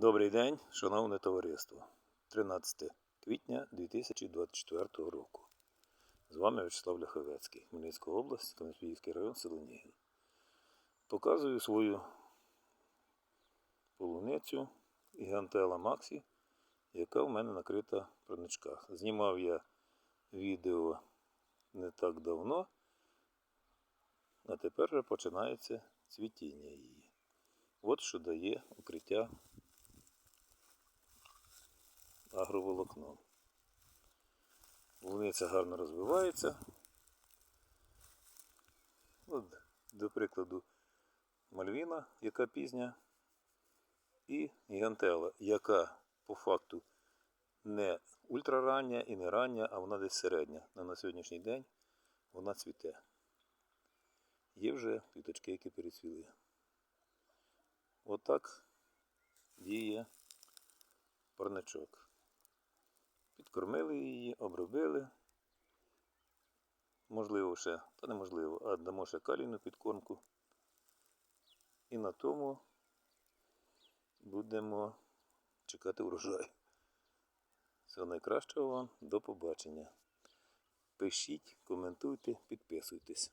Добрий день, шановне товариство. 13 квітня 2024 року. З вами Вячеслав Ляховецький, Хмельницька область, Кам'янський район, Селенігін. Показую свою полуницю Гігантела Максі, яка в мене накрита в проничках. Знімав я відео не так давно, а тепер вже починається цвітіння її. От що дає укриття агроволокном. Волниця гарно розвивається. От, до прикладу, Мальвіна, яка пізня, і гігантела, яка по факту не ультрарання і не рання, а вона десь середня. Но на сьогоднішній день вона цвіте. Є вже квіточки, які перецвіли. Отак діє парничок. Підкормили її, обробили. Можливо, ще, та неможливо, а дамо ще калійну підкормку. І на тому будемо чекати урожай. Всього найкращого вам, до побачення. Пишіть, коментуйте, підписуйтесь.